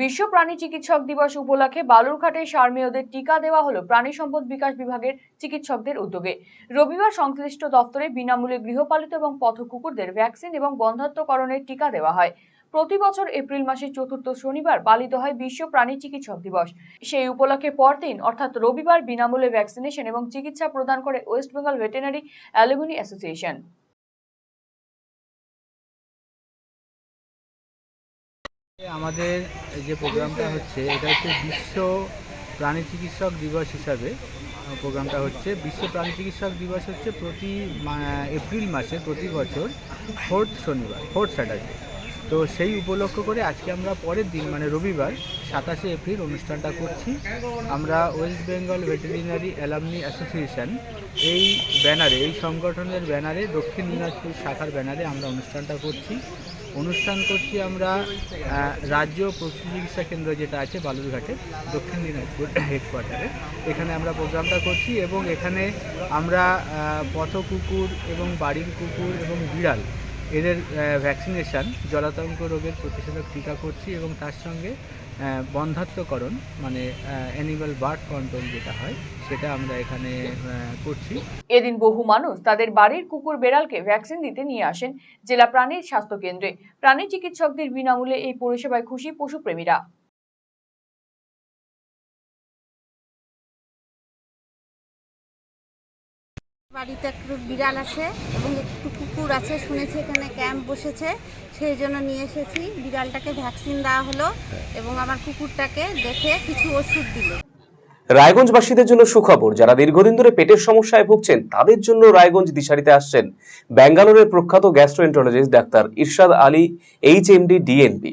বিশ্ব প্রাণী চিকিৎসক দিবস উপলক্ষে বালুরঘাটে সারমেয়দের টিকা দেওয়া হলো প্রাণী সম্পদ বিকাশ বিভাগের চিকিৎসকদের উদ্যোগে। রবিবার সংশ্লিষ্ট দপ্তরে বিনামূল্যে গৃহপালিত এবং পথ কুকুরদের ভ্যাকসিন এবং বন্ধাত্মকরণের টিকা দেওয়া হয়। প্রতি বছর এপ্রিল মাসের চতুর্থ শনিবার পালিত হয় বিশ্ব প্রাণী চিকিৎসক দিবস। সেই উপলক্ষে পরদিন, অর্থাৎ রবিবার বিনামূল্যে ভ্যাকসিনেশন এবং চিকিৎসা প্রদান করে West Bengal veterinary alumni association. আমাদের যে প্রোগ্রামটা হচ্ছে, এটা হচ্ছে বিশ্ব প্রাণী চিকিৎসক দিবস হিসাবে প্রোগ্রামটা হচ্ছে। বিশ্ব প্রাণী চিকিৎসক দিবস হচ্ছে প্রতি এপ্রিল মাসে প্রতি বছর ফোর্থ শনিবার ফোর্থ স্যাটারডে তো সেই উপলক্ষ করে আজকে আমরা পরের দিন মানে রবিবার, সাতাশে এপ্রিল অনুষ্ঠানটা করছি। আমরা West Bengal veterinary alumni association, এই ব্যানারে, এই সংগঠনের ব্যানারে, দক্ষিণ দিনাজপুর শাখার ব্যানারে আমরা অনুষ্ঠানটা করছি। অনুষ্ঠান করছি আমরা রাজ্য পশু চিকিৎসা কেন্দ্র যেটা আছে, বালুরঘাটে, দক্ষিণ দিনাজপুর হেডকোয়ার্টারে এখানে আমরা প্রোগ্রামটা করছি এবং এখানে আমরা পথ কুকুর এবং বাড়ির কুকুর এবং বিড়াল এদের ভ্যাকসিনেশান জলাতঙ্ক রোগের প্রতিষেধক টিকা করছি এবং তার সঙ্গে বন্ধাত্মকরণ মানে অ্যানিমাল বার্ড কন্ট্রোল যেটা হয়, সেটা আমরা এখানে করছি। এদিন বহু মানুষ তাদের বাড়ির কুকুর বেড়ালকে ভ্যাকসিন দিতে নিয়ে আসেন জেলা প্রাণী স্বাস্থ্য কেন্দ্রে। প্রাণী চিকিৎসকদের বিনামূল্যে এই পরিষেবায় খুশি পশুপ্রেমীরা। বাড়িতে একটু বিড়াল আছে এবং একটু কুকুর আছে, শুনেছি এখানে ক্যাম্প বসেছে, সেই জন্য নিয়ে এসেছি। বিড়ালটাকে ভ্যাকসিন দেওয়া হলো এবং আমার কুকুরটাকে দেখে কিছু ওষুধ দিল। রায়গঞ্জবাসীদের জন্য সুখবর, যারা দীর্ঘদিন ধরে পেটের সমস্যায় ভুগছেন, তাদের জন্য রায়গঞ্জ দিশারিতে আসছেন ব্যাঙ্গালোরের প্রখ্যাত gastroenterologist doctor Irshad Ali H MD DNB